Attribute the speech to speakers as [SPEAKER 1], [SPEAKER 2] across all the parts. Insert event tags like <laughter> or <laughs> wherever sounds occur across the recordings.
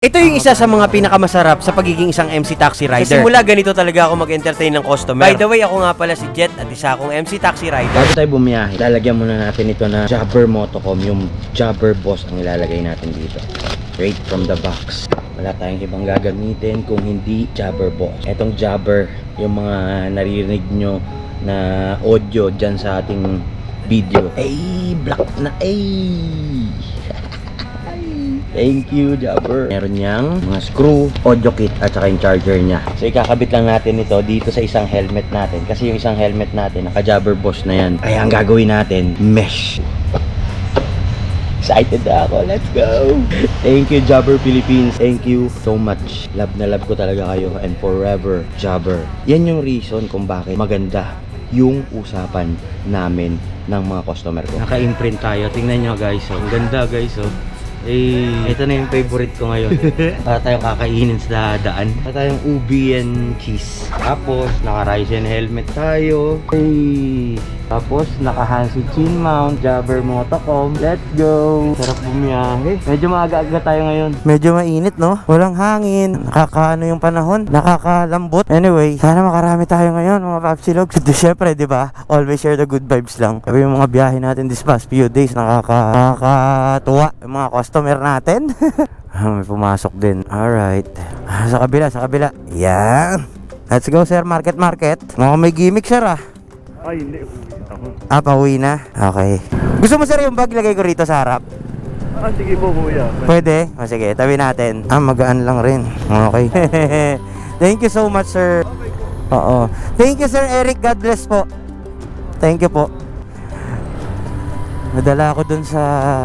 [SPEAKER 1] Ito yung isa sa mga pinakamasarap sa pagiging isang MC taxi rider. Kasi mula ganito talaga ako mag-entertain ng customer. By the way, ako nga pala si Jet at isa akong MC taxi rider.
[SPEAKER 2] Bago tayo bumiyahe, lalagyan muna natin ito na Jabber Motocom, yung Jabber Boss ang ilalagay natin dito. Straight from the box. Wala tayong ibang gagamitin kung hindi Jabber Boss. Etong Jabber, yung mga naririnig nyo na audio dyan sa ating video. Ay, black na ay! <laughs> Thank you, Jabber. Meron niyang mga screw, audio kit, at saka yung charger niya. So, ikakabit lang natin ito dito sa isang helmet natin. Kasi yung isang helmet natin, naka-Jabber Boss na yan. Kaya ang gagawin natin, mesh. Excited na ako. Let's go! Thank you, Jabber Philippines. Thank you so much. Love na love ko talaga kayo and forever, Jabber. Yan yung reason kung bakit maganda yung usapan namin ng mga customer ko. Naka-imprint tayo. Tingnan nyo guys. Oh. Ang ganda guys. Oh. Eh, ito na yung favorite ko ngayon. <laughs> Para tayong kakainin sa daan. Para tayong ubi and cheese. Tapos, naka-Ryzen helmet tayo. Hey! Tapos, naka-Hansi chin mount, Jabber Motocom. Let's go! Sarap bumiyahe. Medyo maaga-aga tayo ngayon.
[SPEAKER 3] Medyo mainit, no? Walang hangin. Nakakaano yung panahon. Nakakalambot. Anyway, sana makarami tayo ngayon, mga papsilog. Siyempre, di ba? Always share the good vibes lang. Sabi yung mga biyahe natin this past few days, nakaka nakakatuwa yung mga customer natin. <laughs> Ah, May pumasok din. Alright. Ah, Sa kabila, sa kabila. Yan. Let's go, sir. Market, market. Mukhang may gimmick, sir, ah.
[SPEAKER 4] Ay, hindi.
[SPEAKER 3] Ah, pauwi na? Okay. Gusto mo, sir, yung bag lagay ko rito sa harap?
[SPEAKER 4] Ah, sige po, kuya.
[SPEAKER 3] Pwede? O sige, tabi natin. Ah, magaan lang rin. Okay. <laughs> Thank you so much, sir. Oo. Thank you, sir Eric. God bless po. Thank you po. Nadala ako dun sa...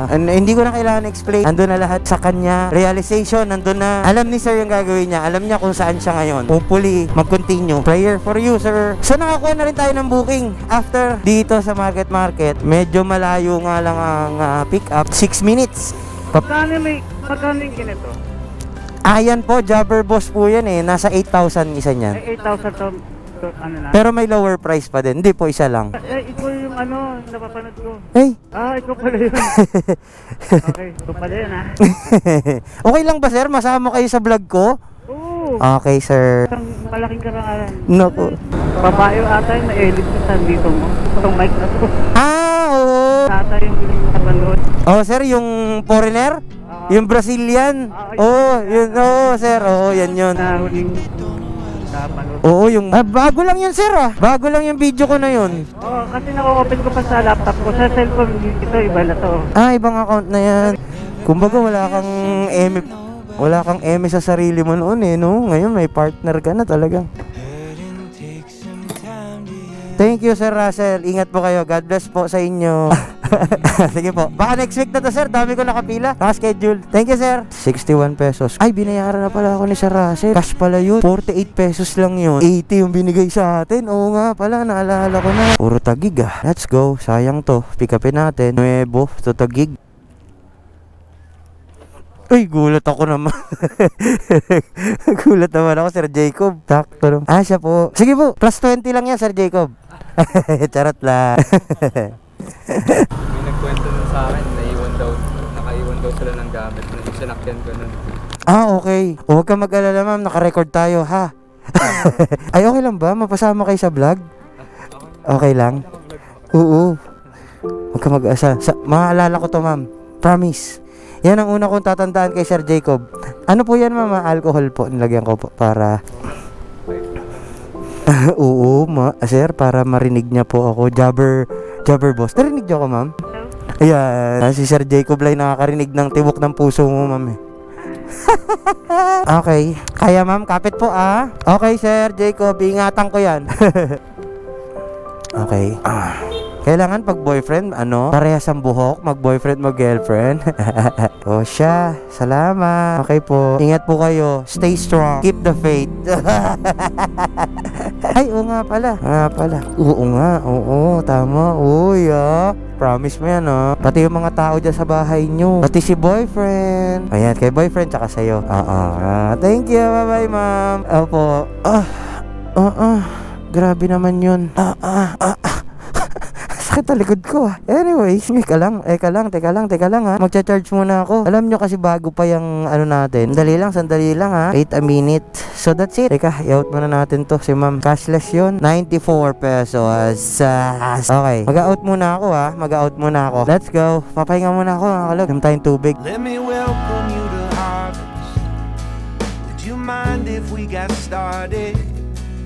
[SPEAKER 3] An- hindi ko na kailangan explain. Nandun na lahat sa kanya. Realization, nandun na. Alam ni sir yung gagawin niya. Alam niya kung saan siya ngayon. Hopefully, mag-continue. Prayer for you, sir. So, nakakuha na rin tayo ng booking. After dito sa Market Market, medyo malayo nga lang ang ah, pick up. 6 minutes.
[SPEAKER 4] Magkano may, magkano yung ganito?
[SPEAKER 3] Ayan po, Jabber Boss po yan eh. Nasa 8,000 isa niyan.
[SPEAKER 4] Ay, 8,000 to, to, ano na?
[SPEAKER 3] Pero may lower price pa din. Hindi po, isa lang.
[SPEAKER 4] Eh, yung ano, napapanood ko.
[SPEAKER 3] Hey!
[SPEAKER 4] Ah, ikaw pala yun. <laughs> okay, ikaw pala yun ah. <laughs>
[SPEAKER 3] okay lang ba sir? Masama kayo sa vlog ko?
[SPEAKER 4] Oo.
[SPEAKER 3] Okay sir.
[SPEAKER 4] Isang malaking karangalan.
[SPEAKER 3] Naku.
[SPEAKER 4] Babae ata yung na-edit sa dito mo. Itong mic na to. <laughs>
[SPEAKER 3] Ah, oo.
[SPEAKER 4] Ata yung nakapanood.
[SPEAKER 3] Oh sir, yung foreigner?
[SPEAKER 4] Ah,
[SPEAKER 3] Yung Brazilian?
[SPEAKER 4] Ah,
[SPEAKER 3] Oo, yun. Oo sir, oo, yan yun.
[SPEAKER 4] na huling napanood.
[SPEAKER 3] Oo, yung... Ah, bago lang yun sir ah. Bago lang yung video ko na yun.
[SPEAKER 4] Oo, kasi nako-open ko pa sa laptop ko. Sa cellphone ito, iba na to.
[SPEAKER 3] Ah, ibang account na yan. Kumbaga wala kang eme... Wala kang eme sa sarili mo noon eh, no? Ngayon may partner ka na talagang. Thank you, Sir Russell. Ingat po kayo. God bless po sa inyo. <laughs> <laughs> Sige po. Baka next week na to, sir. Dami ko nakapila. Naka-schedule. Thank you, sir. 61 pesos. Ay, binayaran na pala ako ni Sir. Cash pala yun. 48 pesos lang yun. 80 yung binigay sa atin. Oo nga pala. Naalala ko na. Puro tagig ah. Let's go. Sayang to. Pick upin natin. Nuevo to tagig. Uy, gulat ako naman. <laughs> gulat naman ako, Sir Jacob. Takto naman. Ah, siya po. Sige po, plus 20 lang yan, Sir Jacob. <laughs> Charot lang.
[SPEAKER 5] May nagkwento nun sa akin, naiwan daw, nakaiwan daw sila ng gamit na yung sinakyan ko nun.
[SPEAKER 3] ah, okay. Huwag ka mag-alala, ma'am. Naka-record tayo, ha? <laughs> Ay, okay lang ba? Mapasama kayo sa vlog? Okay lang? Oo. Huwag ka mag-asa. Sa, maalala ko to, ma'am. Promise. Yan ang una kong tatandaan kay Sir Jacob. Ano po yan, ma'am? Ah, Alcohol po. Nilagyan ko po para... <laughs> Oo, ma sir, para marinig niya po ako. Jabber, Jabber boss. Narinig niyo ako, ma'am? Ayan. Ah, Si Sir Jacob lang nakakarinig ng tibok ng puso mo, ma'am. eh. <laughs> okay. Kaya, ma'am, kapit po, ah. Okay, Sir Jacob. Ingatan ko yan. <laughs> okay. Ah. Kailangan pag boyfriend, ano, parehas ang buhok, mag boyfriend, mag girlfriend. <laughs> o siya, salamat. Okay po. Ingat po kayo. Stay strong. Keep the faith. <laughs> Ay, oo nga pala. Nga pala. Oo nga. Oo, tama. Uy, ah. Promise mo yan, oh. Pati yung mga tao dyan sa bahay nyo. Pati si boyfriend. Ayan, kay boyfriend tsaka sa'yo. Oo. Ah, thank you. Bye-bye, ma'am. Opo. Ah. Ah, ah. Grabe naman yun. Ah, ah, ah, ah. Sakit ang likod ko. Anyways, <laughs> eka lang, eka lang, teka lang, teka lang ha. Magcha-charge muna ako. Alam nyo kasi bago pa yung ano natin. Sandali lang, sandali lang ha. Wait a minute. So that's it. Teka, i-out muna natin to. Si ma'am, cashless yun. 94 pesos. Ah, okay, mag-out muna ako ha. Mag-out muna ako. Let's go. Papahinga muna ako mga kalog. Inom tayong tubig.
[SPEAKER 6] Let me welcome you to harvest. Would you mind if we got started?